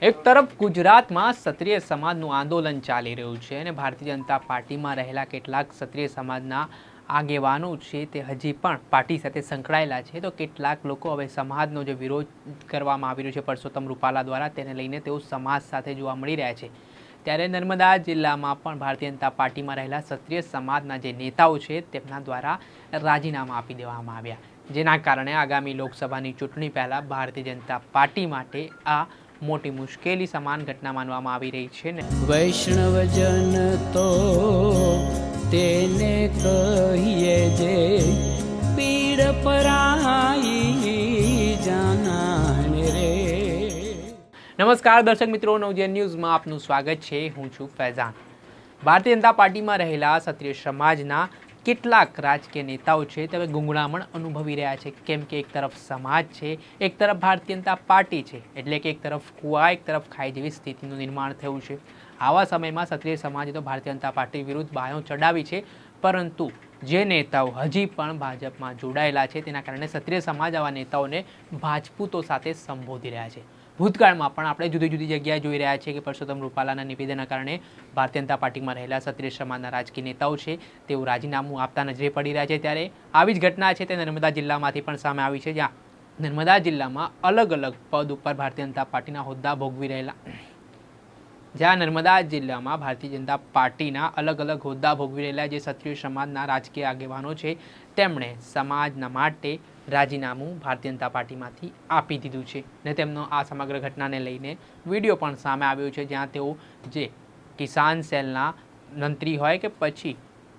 એક તરફ ગુજરાતમાં ક્ષત્રિય સમાજનું આંદોલન ચાલી રહ્યું છે અને ભારતીય જનતા પાર્ટીમાં રહેલા કેટલાક ક્ષત્રિય સમાજના આગેવાનો છે તે હજી પણ પાર્ટી સાથે સંકળાયેલા છે. તો કેટલાક લોકો હવે સમાજનો જે વિરોધ કરવામાં આવી રહ્યો છે પરસોત્તમ રૂપાલા દ્વારા તેને લઈને તેઓ સમાજ સાથે જોવા મળી રહ્યા છે. ત્યારે નર્મદા જિલ્લામાં પણ ભારતીય જનતા પાર્ટીમાં રહેલા ક્ષત્રિય સમાજના જે નેતાઓ છે તેમના દ્વારા રાજીનામા આપી દેવામાં આવ્યા. જેના કારણે આગામી લોકસભાની ચૂંટણી પહેલાં ભારતીય જનતા પાર્ટી માટે આ મોટી મુશ્કેલી સમાન ઘટના માનવામાં આવી રહી છે ને. વૈષ્ણવજન તો તેને કહીએ જે પીડ પરાઈ જાનાને રે. નમસ્કાર દર્શક મિત્રો નવજન ન્યૂઝમાં આપનું સ્વાગત છે. હું છું ફૈઝાન. ભારતીય જનતા પાર્ટીમાં રહેલા ક્ષત્રિય સમાજના કેટલાક રાજકીય નેતાઓ છે તે હવે ગુંગળામણ અનુભવી રહ્યા છે. કેમ કે એક તરફ સમાજ છે, એક તરફ ભારતીય જનતા પાર્ટી છે, એટલે કે એક તરફ કુવા, એક તરફ ખાઈ જેવી સ્થિતિનું નિર્માણ થયું છે. આવા સમયમાં ક્ષત્રિય સમાજે તો ભારતીય જનતા પાર્ટી વિરુદ્ધ બાયો ચડાવી છે, પરંતુ જે નેતાઓ હજી પણ ભાજપમાં જોડાયેલા છે, તેના કારણે ક્ષત્રિય સમાજ આવા નેતાઓને ભાજપૂતો સાથે સંબોધી રહ્યા છે. ભૂતકાળમાં પણ આપણે જુદી જુદી જગ્યાએ જોઈ રહ્યા છીએ કે પરસોત્તમ રૂપાલાના નિવેદનના કારણે ભારતીય જનતા પાર્ટીમાં રહેલા ક્ષત્રિય સમાજના રાજકીય નેતાઓ છે, તેઓ રાજીનામું આપતા નજરે પડી રહ્યા છે ત્યારે આવી જ ઘટના છે તે નર્મદા જિલ્લામાંથી પણ સામે આવી છે, જ્યાં નર્મદા જિલ્લામાં અલગ અલગ પદ ઉપર ભારતીય જનતા પાર્ટીના હોદ્દા ભોગવી રહેલા. જ્યાં નર્મદા જિલ્લામાં ભારતીય જનતા પાર્ટીના અલગ અલગ હોદ્દા ભોગવી રહેલા જે ક્ષત્રિય સમાજના રાજકીય આગેવાનો છે, તેમણે સમાજના માટે રાજીનામું ભારતીય જનતા પાર્ટીમાંથી આપી દીધું છે ને તેમનો આ સમગ્ર ઘટનાને લઈને વીડિયો પણ સામે આવ્યો છે, જ્યાં તેઓ જે કિસાન સેલના મંત્રી હોય કે પછી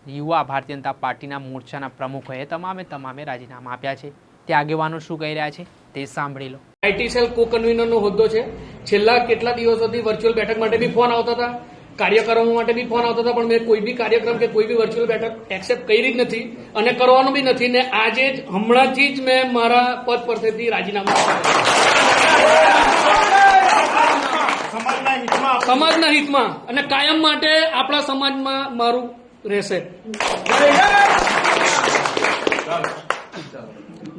યુવા ભારતીય જનતા પાર્ટીના મોરચાના પ્રમુખ હોય તમામે તમામે રાજીનામા આપ્યા છે. તે આગેવાનો શું કહી રહ્યા છે તે સાંભળી લો. આઈટી સેલ કો કન્વીનરનો હોદ્દો છે. છેલ્લા કેટલા દિવસોથી વર્ચ્યુઅલ બેઠક માટે બી ફોન આવતા હતા. કાર્યક્રમો માટે બી ફોન આવતા હતા, પણ મેં કોઈ બી કાર્યક્રમ કે કોઈ બી વર્ચ્યુઅલ બેઠક એક્સેપ્ટ કરી જ નથી અને કરવાનું બી નથી. ને આજે જ હમણાંથી જ મેં મારા પદ પરથી રાજીનામું. સમાજના હિતમાં. અને કાયમ માટે આપણા સમાજમાં મારું રહેશે.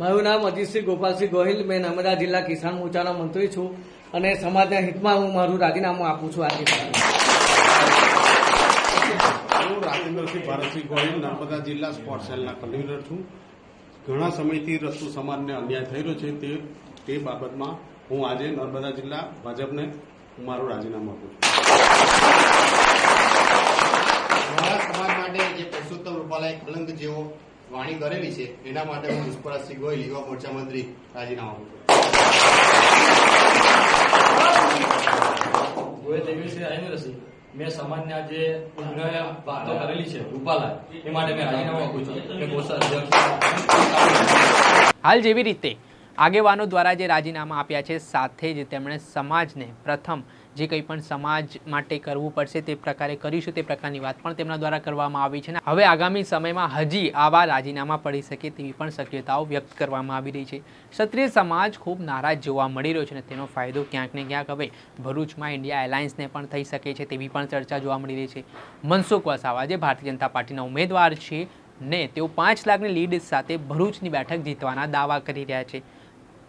મારું નામ અજીતસિંહ ગોપાલસિંહ ગોહિલ. મેં નર્મદા જિલ્લા કિસાન મોરચાનો મંત્રી છું અને સમાજના હિતમાં હું મારું રાજીનામું આપું છું આજે. હું રાજેન્દ્રસિંહ ભારતસિંહ ગોહિલ નર્મદા જિલ્લા સ્પોર્ટ સેલના કન્વીનર છું. ઘણા સમયથી રસ્તુ સમાજને અન્યાય થઈ રહ્યો છે તે તે બાબતમાં હું આજે નર્મદા જિલ્લા ભાજપને મારું રાજીનામું આપું છું. મારા સમાજ માટે જે પુરુષોત્તમ રૂપાલાએ કલંક જેવો વાણી કરેલી છે એના માટે હું પુષ્પરાજસિંહ ગોહિલ યુવા મોરચા મંત્રી રાજીનામું આપું છું. ગોયલ દેવીશ્રી રાજેન્દ્રસિંહ મેં સમાજના જે વાતો કરેલી છે રૂપાલા એ માટે મેં રાજીનામું આપું છું. હાલ જેવી રીતે આગેવાનો દ્વારા જે રાજીનામા આપ્યા છે, સાથે જ તેમણે સમાજને પ્રથમ જે કંઈ પણ સમાજ માટે કરવું પડશે તે પ્રકારે કરીશું, તે પ્રકારની વાત પણ તેમના દ્વારા કરવામાં આવી છે હવે આગામી સમયમાં હજી આવા રાજીનામા પડી શકે તેવી પણ શક્યતાઓ વ્યક્ત કરવામાં આવી રહી છે. ક્ષત્રિય સમાજ ખૂબ નારાજ જોવા મળી રહ્યો છે અને તેનો ફાયદો ક્યાંક ને ક્યાંક હવે ભરૂચમાં ઇન્ડિયા એલાયન્સને પણ થઈ શકે છે તેવી પણ ચર્ચા જોવા મળી રહી છે. મનસુખ વસાવા જે ભારતીય જનતા પાર્ટીના ઉમેદવાર છે ને તેઓ પાંચ લાખની લીડ સાથે ભરૂચની બેઠક જીતવાના દાવા કરી રહ્યા છે.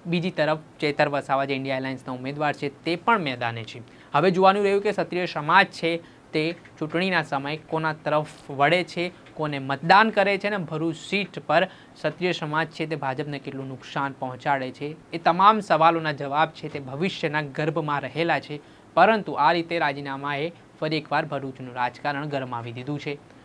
બીજી તરફ ચેતર વસાવા જે ઇન્ડિયા એલાયન્સના ઉમેદવાર છે તે પણ મેદાને છે. હવે જોવાનું રહ્યું કે ક્ષત્રિય સમાજ છે તે ચૂંટણીના સમયે કોના તરફ વળે છે, કોને મતદાન કરે છે ને ભરૂચ સીટ પર ક્ષત્રિય સમાજ છે તે ભાજપને કેટલું નુકસાન પહોંચાડે છે એ તમામ સવાલોના જવાબ છે તે ભવિષ્યના ગર્ભમાં રહેલા છે. પરંતુ આ રીતે રાજીનામાએ ફરી એકવાર ભરૂચનું રાજકારણ ગરમાવી દીધું છે.